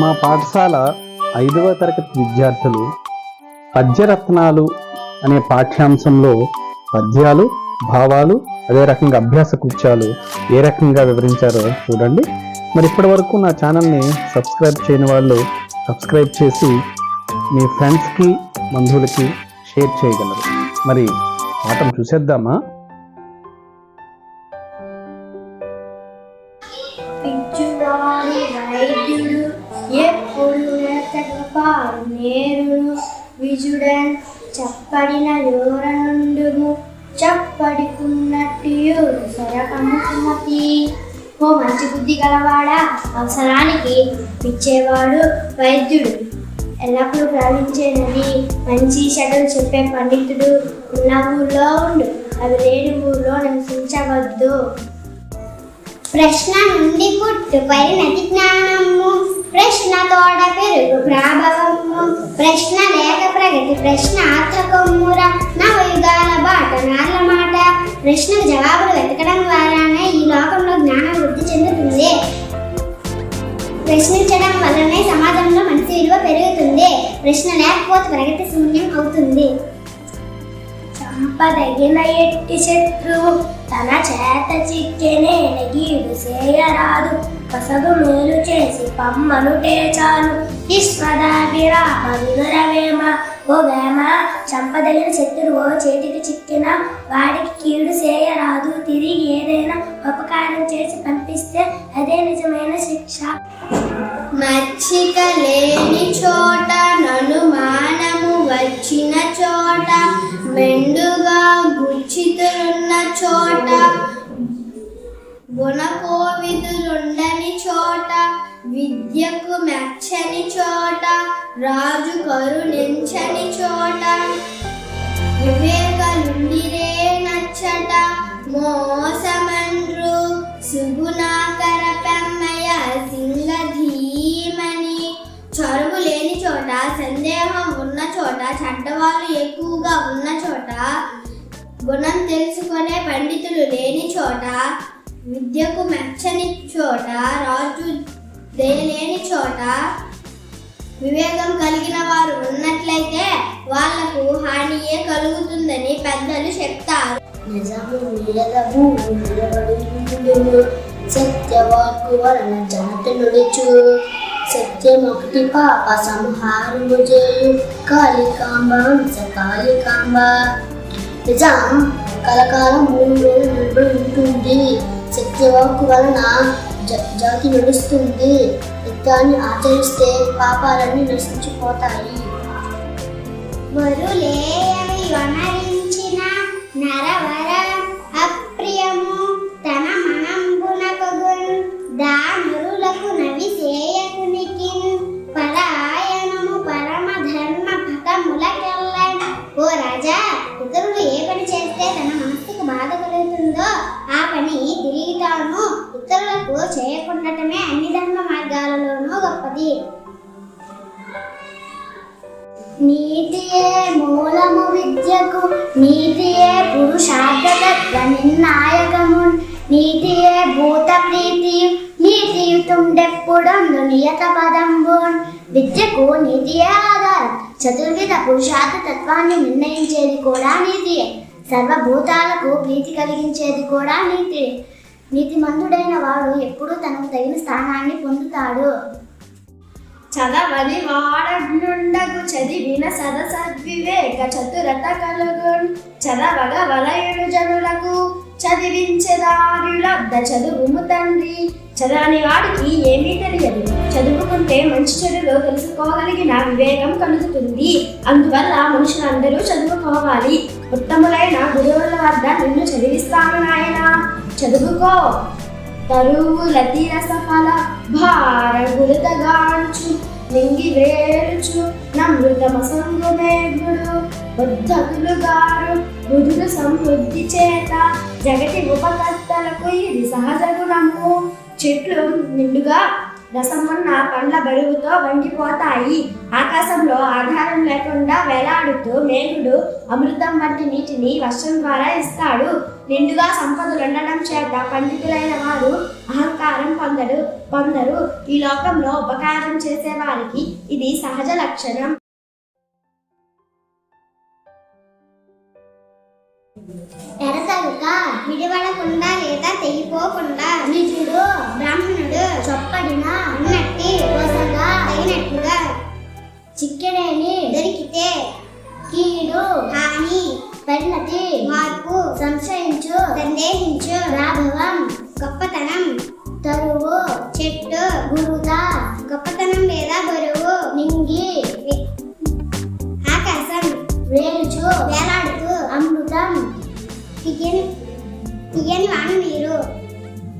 మా పాఠశాల ఐదవ తరగతి విద్యార్థులు పద్యరత్నాలు అనే పాఠ్యాంశంలో పద్యాలు భావాలు అదే రకంగా అభ్యాస కృత్యాలు ఏ రకంగా వివరించారో చూడండి. మరి ఇప్పటి వరకు నా ఛానల్ని సబ్స్క్రైబ్ చేయని వాళ్ళు సబ్స్క్రైబ్ చేసి మీ ఫ్రెండ్స్కి బంధువులకి షేర్ చేయగలరు. మరి పాఠం చూసేద్దామా? వైద్యుడు ఎప్పుడు నేరును విజుడన్ చప్పడిన యోరనుండుము చప్పడికున్నట్టు సరకము సుమతి ఓ మంచి బుద్ధి గలవాడా అవసరానికి పిచ్చేవాడు వైద్యుడు ఎల్లప్పుడూ ప్రవహించే నది మంచి చెడులు చెప్పే పండితుడు ఉన్న ఊళ్ళో ఉండు అవి లేని ఊళ్ళో నివసించవద్దు ప్రశ్న నుండి పుట్టు పరిణతి జ్ఞానము. ప్రశ్న తోడ పెరుగు ప్రాభవము. ప్రశ్న లేక ప్రగతి ప్రశ్న ఆత్మకొమ్ముర నవయుగాల బాట నార్ల మాట. ప్రశ్నకు జవాబులు వెతకడం ద్వారానే ఈ లోకంలో జ్ఞానం వృద్ధి చెందుతుంది. ప్రశ్నించడం వల్లనే సమాజంలో మంచి విలువ పెరుగుతుంది. ప్రశ్న లేకపోతే ప్రగతి శూన్యం అవుతుంది. చంపదగిన ఎట్టి శత్రువు తన చేత చిక్కెనే నగీడు చేయరాదు కసగు మేలు చేసి పమ్మను చాలు విశ్వదాభిరామ వినురవేమ ఓ వేమ చంపదగిన శత్రువు చేతికి చిక్కిన వాడికి కీడు చేయరాదు. తిరిగి ఏదైనా ఉపకారం చేసి పంపిస్తే అదే నిజమైన శిక్ష. మచ్చిక లేని చోట ననుమానము వచ్చిన చోట మెండుగా గుచ్చితులున్న చోట గుణకోవిదులుండని చోట విద్యకు మెచ్చని చోట రాజు కరుణించని చోట. వివేకలుండిరే నచ్చట మోసమండ్రు సుగుణాకర పెమ్మయ సింగధీమని. చొరవు లేని చోట సందేహం ఉన్న చోట చెడ్డవాళ్ళు ఎక్కువగా ఉన్న చోట గుణం తెలుసుకునే పండితులు లేని చోట విద్యకు మెచ్చని చోట రాజు లేని చోట వివేకం కలిగిన వారు ఉన్నట్లయితే వాళ్ళకు హానియే కలుగుతుందని పెద్దలు చెప్తారు. నిజము నీడగము నిలబడి సత్యవాకు వలన జనత నుడుచు సత్యం ఒకటి పాప సంహారము చేయు. కాళికాంబ హంస కాళికాంబ నిజం కలకాలం మూడు నిలబడి ఉంటుంది సత్యవాకు వలన జాతి నడుస్తుంది. యుద్ధాన్ని ఆచరిస్తే పాపాలన్నీ నశించిపోతాయి. వరులేయని వనరి గొప్పది నీతియే మూలము విద్యకు నీతియే పురుషార్థతత్వ నిర్ణాయకము. నీతియే భూత ప్రీతి నీతియుతుండెప్పుడొందు నియత పదంబు. విద్యకు నీతియే ఆధారం చతుర్విధ పురుషార్థ తత్వాన్ని నిర్ణయించేది కూడా నీతియే. సర్వభూతాలకు ప్రీతి కలిగించేది కూడా నీతి నీతిమంతుడైన వాడు ఎప్పుడూ తనకు తగిన స్థానాన్ని పొందుతాడు. చదవని వాడనుండగు చదివిన సదసద్వివేక చతురత కలుగు చదవగ వలయుడు జనులకు చదివించెదారులొద్ద చదువుము తండ్రి. చదవని వాడికి ఏమీ తెలియదు. చదువుకుంటే మంచి చెడులో తెలుసుకోగలిగిన వివేకం కలుగుతుంది. అందువల్ల మనుషులందరూ చదువుకోవాలి. ఉత్తములైన గురువుల వద్ద నిన్ను చదివిస్తాను నాయన. చదువుకో. తరువుల తీరసఫల భార గురుతగాంచు నింగి వేరుచు నమృతమసంగు మేఘుడు బుద్ధకులు గారు బుధుడు సమృద్ధి చేత జగతి ఉపకర్తలకు ఇది సహజ గుణము. చెట్లు నిండుగా రసమున్న పండ్ల బరువుతో వంగిపోతాయి. ఆకాశంలో ఆధారం లేకుండా వేలాడుతూ మేఘుడు అమృతం వంటి నీటిని వర్షం ద్వారా ఇస్తాడు. నిండుగా సంపదలు ఉండడం చేత పండితులైన వారు అహంకారం పొందడు పొందరు. ఈ లోకంలో ఉపకారం చేసే వారికి ఇది సహజ లక్షణం. ఎరతలుక విడివడకుండా లేదా తెగిపోకుండా నిజుడు బ్రాహ్మణుడు చొప్పడిన ఉన్నట్టి వసగా తగినట్టుగా చిక్కెడేని దొరికితే కీడు హాని పరిణతి మార్పు సంశయించు సందేహించు రాఘవం గొప్పతనం తరువు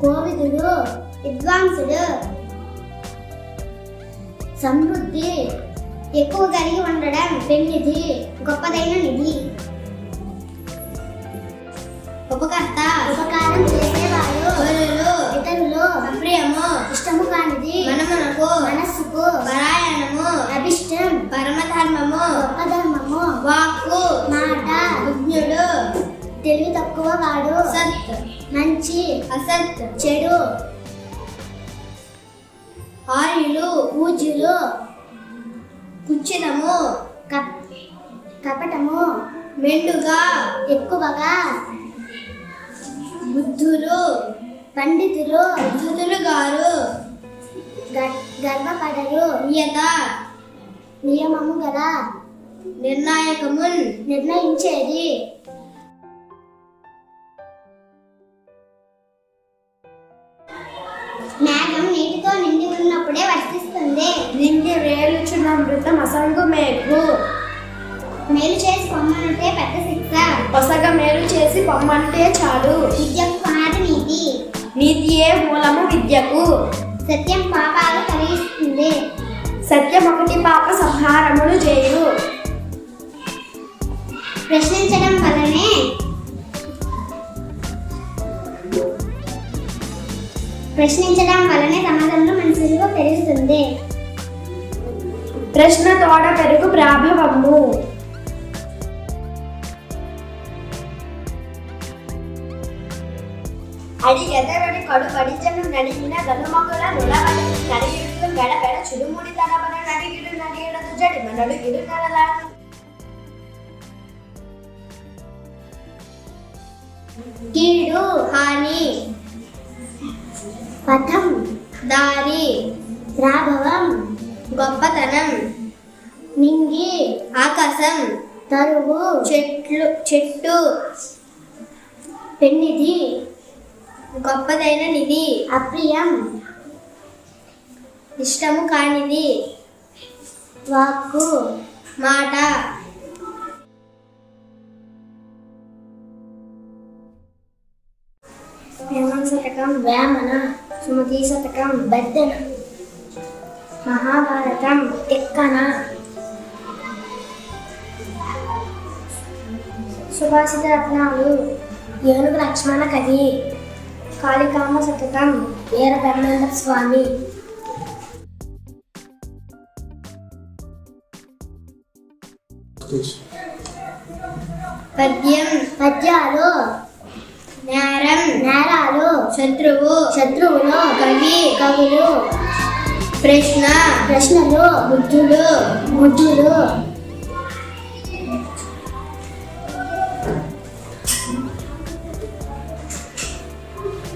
కోవిదుడు విద్వాంసుడు సమృద్ధి ఎక్కువ కలిగి ఉండడం పెన్నిధి గొప్పదైన నిధి. ఉపకర్త ఉపకారం చేసేవారు. ఇతరులు అప్రియము ఇష్టము కానిది మనమునకు మనస్సుకు పరాయణము అభిష్టం పరమధర్మము గొప్పధర్మము వాక్కు మాట విజ్ఞుడు తెలివి తక్కువ వాడు. సత్ మంచి. అసత్. చెడు. ఆర్యులు పూజ్యులు కుచ్చితము కప్ కపటము. మెండుగా. ఎక్కువగా. బుద్ధులు. పండితులు. బుద్ధులు గారు. గర్వపడరు నియత. నియమము గల. నిర్ణాయకమున్. నిర్ణయించేది. మేఘం నీటితో నిండి ఉన్నప్పుడే వర్తిస్తుంది. నిండి వేలుచున్న మృతం అసంగు మేఘు. మేలు చేసి పొమ్మనుంటే పెద్ద శిక్ష. పొసగ మేలు చేసి పొమ్మంటే చాలు. విద్యకు పునాది నీతి. నీతియే మూలము విద్యకు. సత్యం పాపాలు కలిగిస్తుంది. సత్యం ఒకటి పాప సంహారములు చేయు ప్రశ్నించడం వల్లనే ప్రశ్నించడం వల్లనే సమాజంలో మనిషి విలువ పెరుగుతుంది. ప్రశ్న తోడ పెరుగు ప్రాభవము. అడి ఎదరడి కడు కడిజను నడిగిన గనుమకుల నులవడి నడిగిడు గడపెడ చుడుముడి తడబడ నడిగిడు నడిగిడదు నడుగిడు నడల. కీడు హాని పథం దారి రాఘవం గొప్పతనం నింగి ఆకాశం తరువు చెట్లు చెట్టు పెన్నిధి గొప్పదైన నిధి అప్రియం ఇష్టము కానిది వాక్కు మాట వేమన శతకం వేమన సుమతి శతకం బద్దెన మహాభారతం తిక్కన. సుభాషిత రత్నాలు ఏనుగు లక్ష్మణ కవి కాళికామ శతకం వీర ధర్మేంద్ర స్వామి. పద్యం పద్యాలు నేరం నేరాలు శత్రువు శత్రువులు కవి కవులు ప్రశ్న ప్రశ్నలు బుద్ధులు బుద్ధులు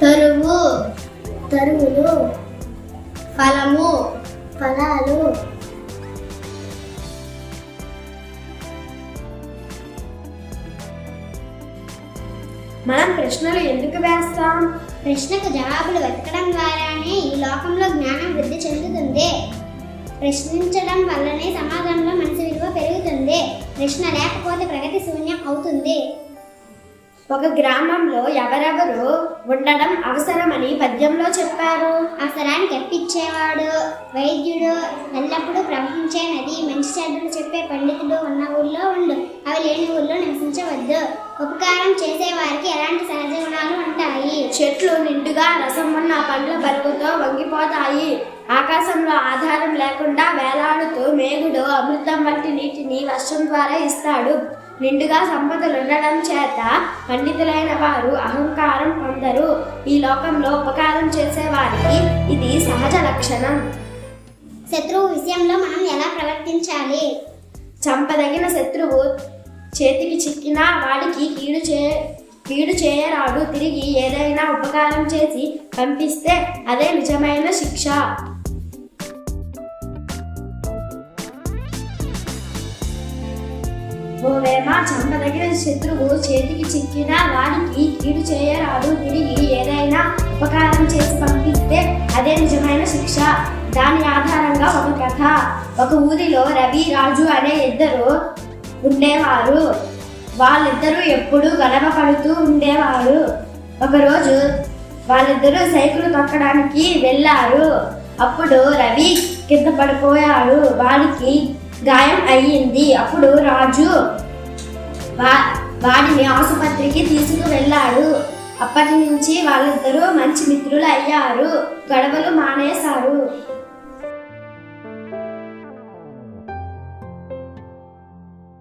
తరువు తరువులు ఫలము ఫలాలు. మనం ప్రశ్నలు ఎందుకు వేస్తాం? ప్రశ్నకు జవాబులు వెతకడం ద్వారానే ఈ లోకంలో జ్ఞానం వృద్ధి చెందుతుంది. ప్రశ్నించడం వల్లనే సమాజంలో మనిషి విలువ పెరుగుతుంది. ప్రశ్న లేకపోతే ప్రగతి శూన్యం అవుతుంది. ఒక గ్రామంలో ఎవరెవరు ఉండడం అవసరమని పద్యంలో చెప్పారు. అవసరానికి ఎప్పించేవాడు వైద్యుడు ఎల్లప్పుడూ ప్రవహించే నది మంచి చెడ్డలు చెప్పే పండితుడు ఉన్న ఊళ్ళో ఉండు. అవి లేని ఊళ్ళో నివసించవద్దు. ఉపకారం చేసేవారికి ఎలాంటి సహజ గుణాలు ఉంటాయి? చెట్లు నిండుగా రసం ఉన్న పండ్ల బరువుతో వంగిపోతాయి. ఆకాశంలో ఆధారం లేకుండా వేలాడుతూ మేఘుడు అమృతం వంటి నీటిని వర్షం ద్వారా ఇస్తాడు. నిండుగా సంపదలు ఉండడం చేత పండితులైన వారు అహంకారం పొందరు. ఈ లోకంలో ఉపకారం చేసే వారికి ఇది సహజ లక్షణం. శత్రువు విషయంలో మనం ఎలా ప్రవర్తించాలి? చంపదగిన శత్రువు చేతికి చిక్కినా వాడికి కీడు చే కీడు చేయరాడు తిరిగి ఏదైనా ఉపకారం చేసి పంపిస్తే అదే నిజమైన శిక్ష. ఓవేమ చంపదగిన శత్రువు చేతికి చిక్కిన వాడికి కీడు చేయరాదు తిరిగి ఏదైనా ఉపకారం చేసి పంపిస్తే అదే నిజమైన శిక్ష. దాని ఆధారంగా ఒక కథ. ఒక ఊరిలో రవి రాజు అనే ఇద్దరు ఉండేవారు. వాళ్ళిద్దరూ ఎప్పుడూ గడవ పడుతూ ఉండేవారు. ఒకరోజు వాళ్ళిద్దరూ సైకిల్ తొక్కడానికి వెళ్ళారు. అప్పుడు రవి కింద పడిపోయాడు. వాడికి గాయం అయ్యింది. అప్పుడు రాజు వా- వాడిని ఆసుపత్రికి తీసుకువెళ్ళాడు. అప్పటి నుంచి వాళ్ళిద్దరూ మంచి మిత్రులు అయ్యారు. గొడవలు మానేశారు.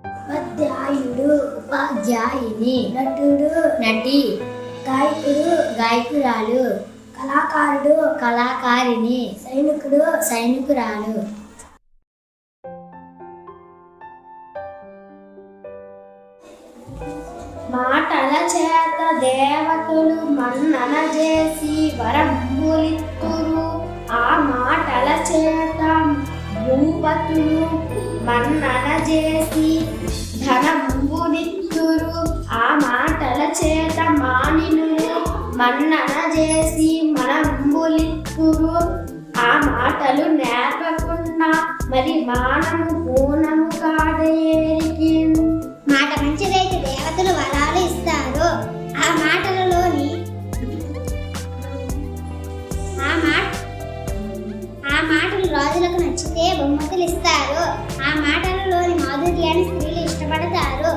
ఉపాధ్యాయుడు ఉపాధ్యాయుని నటుడు నటి గాయకుడు గాయకురాలు కళాకారుడు కళాకారిణి సైనికుడు సైనికురాలు మాటల చేత దేవతలు మన్నన చేసి వరంబులిత్తురు. ఆ మాటల చేత భూపతులు మన్నన చేసి ధనంబులిత్తురు. ఆ మాటల చేత మానినులు మన్నన చేసి మనంబులిత్తురు. ఆ మాటలు నేర్పకుండా మరి మానము పూనము కాదేరికి మాట మంచి దేవతలు వరాలు ఇస్తారు. ఆ మాటలలోని ఆ మాట ఆ మాటలు రాజులకు నచ్చితే బహుమతులు ఇస్తారు. ఆ మాటలలోని మాధుర్యాన్ని స్త్రీలు ఇష్టపడతారు.